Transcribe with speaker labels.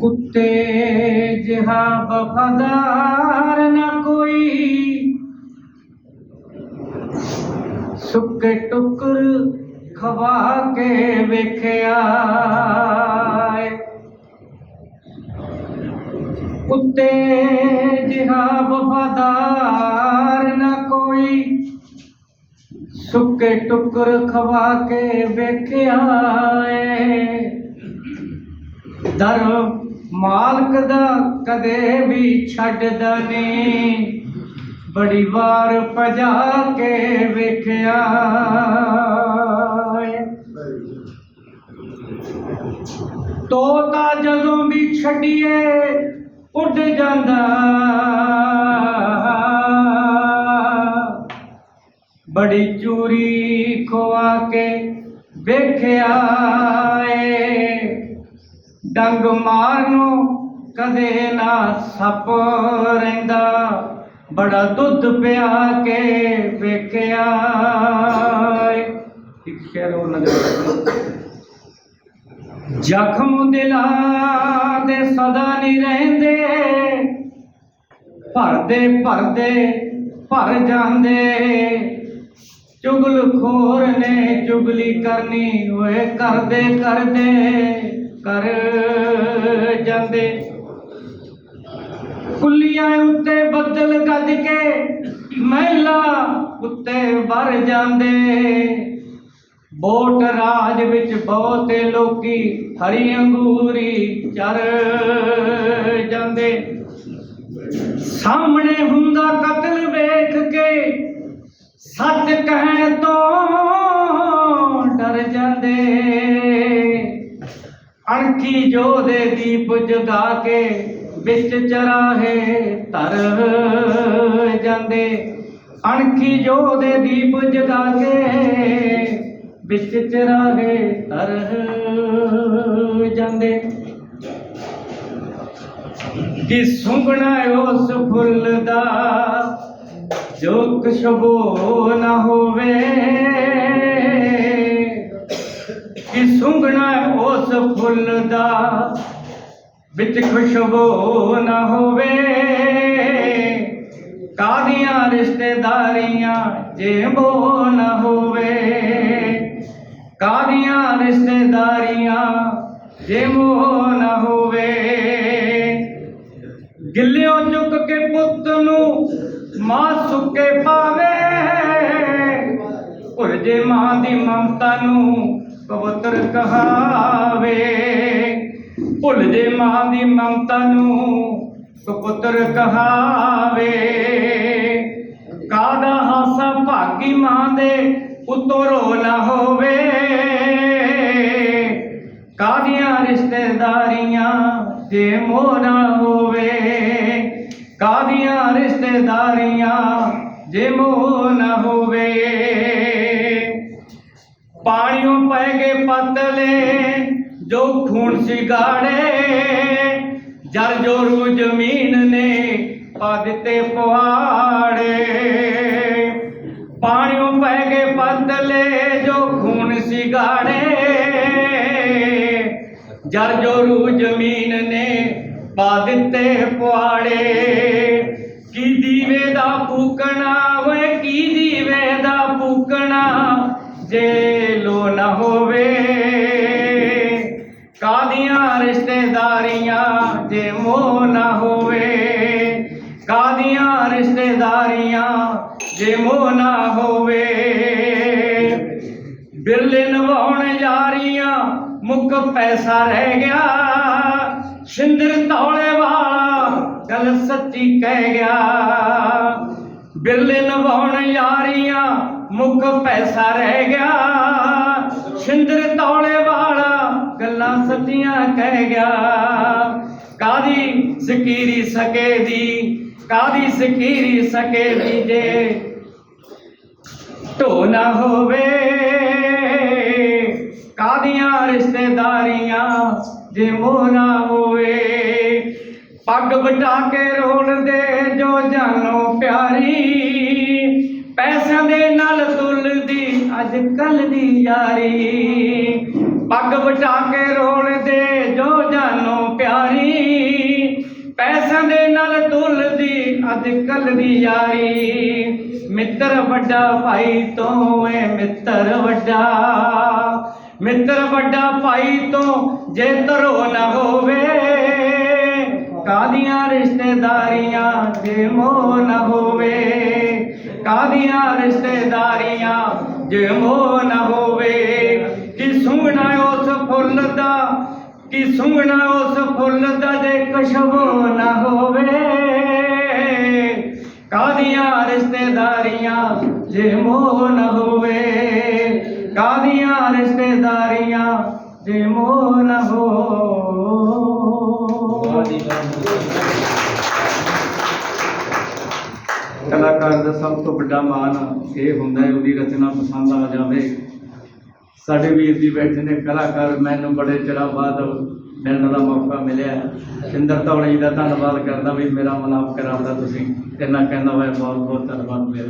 Speaker 1: ਕੁੱਤੇ ਜਿਹਾ ਵਫਾਦਾਰ ਨਾ ਕੋਈ ਸੁੱਕੇ ਟੁਕਰ ਖਵਾ ਕੇ ਵੇਖਿਆ ਏ। ਕੁੱਤੇ ਜਿਹਾ ਸੁੱਕੇ ਟੁਕਰ ਖਵਾ ਕੇ ਵੇਖਿਆ ਏ। ਦਰ ਮਾਲਕ ਦਾ ਕਦੇ ਵੀ ਛੱਡਦਾ ਨਹੀਂ। ਬੜੀ ਵਾਰ ਭਜਾ ਕੇ ਵੇਖਿਆ ਤੋਤਾ ਜਦੋਂ ਵੀ ਛੱਡੀਏ, ਉੱਡ ਜਾਂਦਾ। ਬੜੀ ਚੂਰੀ ਖਵਾ ਕੇ ਵੇਖਿਆ ਏ। ਡੰਗ ਮਾਰਨੋ ਕਦੇ ਨਾ ਸੱਪ ਰਹਿੰਦਾ, ਬੜਾ ਦੁੱਧ ਪਿਆ ਕੇ ਵੇਖਿਆ ਏ। ਇੱਕ ਸ਼ੇਰ ਹੋਰ ਨਜ਼ਰ ਜ਼ਖਮ ਦਿਲਾਂ ਦੇ ਸਦਾ ਨਹੀਂ ਰਹਿੰਦੇ, ਭਰਦੇ ਭਰਦੇ ਭਰ ਜਾਂਦੇ। ਚੁਗਲ ਖੋਰ ਨੇ ਚੁਗਲੀ ਕਰਨੀ, ਓਏ ਕਰਦੇ ਕਰਦੇ ਕਰ ਜਾਂਦੇ। ਕੁੱਲੀਆਂ ਉੱਤੇ ਬੱਦਲ ਗੱਜ ਕੇ ਮਹਿਲਾ ਉੱਤੇ ਵਰ ਜਾਂਦੇ। ਬੋਟ ਰਾਜ ਵਿੱਚ ਬਹੁਤੇ ਲੋਕੀ ਹਰੀ ਅੰਗੂਰੀ ਚਰ ਜਾਂਦੇ। ਸਾਹਮਣੇ ਹੁੰਦਾ ਕਤਲ ਵੇਖ ਕੇ ਸੱਚ ਕਹਿਣ ਤੋਂ ਡਰ ਜਾਂਦੇ। ਅਣਖੀ ਜੋਦੇ ਦੀਪ ਜਗਾ ਕੇ ਵਿੱਚ ਚਰਾਹੇ ਧਰ ਜਾਂਦੇ। ਅਣਖੀ ਜੋਦੇ ਦੀਪ ਜਗਾ ਕੇ ਵਿੱਚ ਚਰਾਹੇ ਤਰ ਜਾਂਦੇ। ਕਿ ਸੁੰਘਣਾ ਉਸ ਫੁੱਲ ਦਾ? ਜੋ ਖੁਸ਼ਬੂ ਨਾ ਹੋਵੇ। ਕਿ ਸੁੰਘਣਾ ਉਸ ਫੁੱਲ ਦਾ, ਵਿੱਚ ਖੁਸ਼ਬੂ ਨਾ ਹੋਵੇ। ਕਾਦੀਆਂ ਰਿਸ਼ਤੇਦਾਰੀਆਂ ਜੇ ਮੋਹ ਨਾ ਹੋਵੇ। ਕਾਦੀਆਂ ਰਿਸ਼ਤੇਦਾਰੀਆਂ ਜੇ ਮੋਹ ਨਾ ਹੋਵੇ। ਗਿੱਲਿਓ ਚੁੱਕ ਕੇ ਪੁੱਤ ਨੂੰ ਮਾਂ ਸੁੱਕੇ ਪਾਵੇ ਭੁੱਲ ਜੇ ਮਾਂ ਦੀ ਮਮਤਾ ਨੂੰ ਪਵਿੱਤਰ ਕਹਾਵੇ। ਭੁੱਲ ਜੇ ਮਾਂ ਦੀ ਮਮਤਾ ਨੂੰ ਕਪੁੱਤਰ ਕਹਾਵੇ। ਕਾਦਾ ਹਾਸਾ ਭਾਗੀ ਮਾਂ ਦੇ ਉਤੋਂ ਰੋ ਨਾ ਹੋਵੇ। ਕਾਦੀਆਂ ਰਿਸ਼ਤੇਦਾਰੀਆਂ ਜੇ ਮੋਹ ਨਾ ਹੋਵੇ। ਕਾਦੀਆਂ ਰਿਸ਼ਤੇਦਾਰੀਆਂ ਜੇ ਮੋਹ ਨਾ ਹੋਵੇ। ਪਾਣੀਓਂ ਪੈ ਗਏ ਪਤਲੇ ਜੋ ਖੂਨ ਸਿਗਾੜੇ ਜਰ ਜੋਰੂ ਜ਼ਮੀਨ ਨੇ ਪਾ ਦਿੱਤੇ ਪੁਆੜੇ ਪਾਣੀਓਂ ਪੈ ਗਏ ਪਤਲੇ ਜੋ ਖੂਨ ਸਿਗਾੜੇ ਜਰ ਜੋਰੂ ਜ਼ਮੀਨ ਨੇ ਪਾ ਦਿੱਤੇ ਪੁਆੜੇ ਰਿਸ਼ਤੇਦਾਰੀਆਂ ਜੇ ਮੋਹ ਨਾ ਹੋਵੇ। ਕਾਦੀਆਂ ਰਿਸ਼ਤੇਦਾਰੀਆਂ ਜੇ ਮੋਹ ਨਾ ਹੋਵੇ। ਬਿਰਲੇ ਨਵਾਉਣ ਯਾਰੀਆਂ ਮੁੱਕ ਪੈਸਾ ਰਹਿ ਗਿਆ। ਸਿੰਦਰ ਤੌਲੇ ਵਾਲਾ ਗੱਲ ਸੱਚੀ ਕਹਿ ਗਿਆ। ਬਿਰਲੇ ਨਵਾਉਣ ਯਾਰੀਆਂ ਮੁੱਕ ਪੈਸਾ ਰਹਿ ਗਿਆ। ਸਿੰਦਰ ਤੌਲੇ ਵਾਲਾ ਸੱਚੀਆਂ ਕਹਿ ਗਿਆ ਕਾਦੀ ਸਕੀਰੀ ਸਕੇ ਦੀ ਕਾਦੀ ਸਕੀਰੀ ਸਕੇ ਦੀ ਜੇ? ਢੋ ਨਾ ਹੋਵੇ ਕਾਦੀਆਂ ਰਿਸ਼ਤੇਦਾਰੀਆਂ ਜੇ ਮੋਹ ਨਾ ਹੋਵੇ? ਪੱਗ ਵਟਾ ਕੇ ਰੋਲਦੇ ਜੋ ਜਾਨੋ ਪਿਆਰੀ, ਪੈਸਿਆਂ ਦੇ ਨਾਲ ਤੁਲਦੀ ਅੱਜ ਕੱਲ ਦੀ ਯਾਰੀ। ਪੱਗ ਵਟਾ ਕੇ ਰੋਲਦੇ ਜੋ ਜਾਨੋ ਪਿਆਰੀ। ਪੈਸਿਆਂ ਦੇ ਨਾਲ ਤੁਲਦੀ ਅੱਜ ਕੱਲ ਦੀ ਯਾਰੀ। ਮਿੱਤਰ ਵੱਡਾ ਭਾਈ ਤੋਂ ਏ ਮਿੱਤਰ ਵੱਡਾ। ਮਿੱਤਰ ਵੱਡਾ ਭਾਈ ਤੋਂ ਜੇ ਤਰੋ ਨਾ ਹੋਵੇ। ਕਾਦੀਆਂ ਰਿਸ਼ਤੇਦਾਰੀਆਂ ਜੇ ਮੋਹ ਨਾ ਹੋਵੇ। ਕਾਦੀਆਂ ਰਿਸ਼ਤੇਦਾਰੀਆਂ ਜੇ ਮੋਹ ਨਾ ਹੋਵੇ। ਸੁੰਘਣਾ ਉਸ ਫੁੱਲ ਦਾ, ਕਿ ਸੁੰਘਣਾ ਉਸ ਫੁੱਲ ਦਾ ਜੇ ਖੁਸ਼ਬੂ ਨਾ ਹੋਵੇ। ਕਾਦੀਆਂ ਰਿਸ਼ਤੇਦਾਰੀਆਂ ਜੇ ਮੋਹ ਨਾ ਹੋਵੇ? ਕਾਦੀਆਂ ਰਿਸ਼ਤੇਦਾਰੀਆਂ ਜੇ ਮੋਹ ਨਾ ਹੋਵੇ ਕਲਾਕਾਰ ਦਾ ਸਭ ਤੋਂ ਵੱਡਾ ਮਾਣ ਇਹ ਹੁੰਦਾ ਹੈ, ਉਹਦੀ ਰਚਨਾ ਪਸੰਦ ਆ ਜਾਵੇ। ਸਾਡੇ ਵੀਰ ਜੀ ਬੈਠੇ ਨੇ, ਕਲਾਕਾਰ ਮੈਨੂੰ ਬੜੇ ਚਿਰਾਂ ਬਾਅਦ ਮਿਲਣ ਦਾ ਮੌਕਾ ਮਿਲਿਆ। ਸਿੰਦਰ ਧੌਲੀ ਦਾ ਧੰਨਵਾਦ ਕਰਦਾ ਵੀ ਮੇਰਾ ਮਨਾਪ ਕਰਾਉਂਦਾ ਤੁਸੀਂ ਇੰਨਾ ਕਹਿੰਦਾ ਹੋਇਆ ਬਹੁਤ ਬਹੁਤ ਧੰਨਵਾਦ ਮੇਰੇ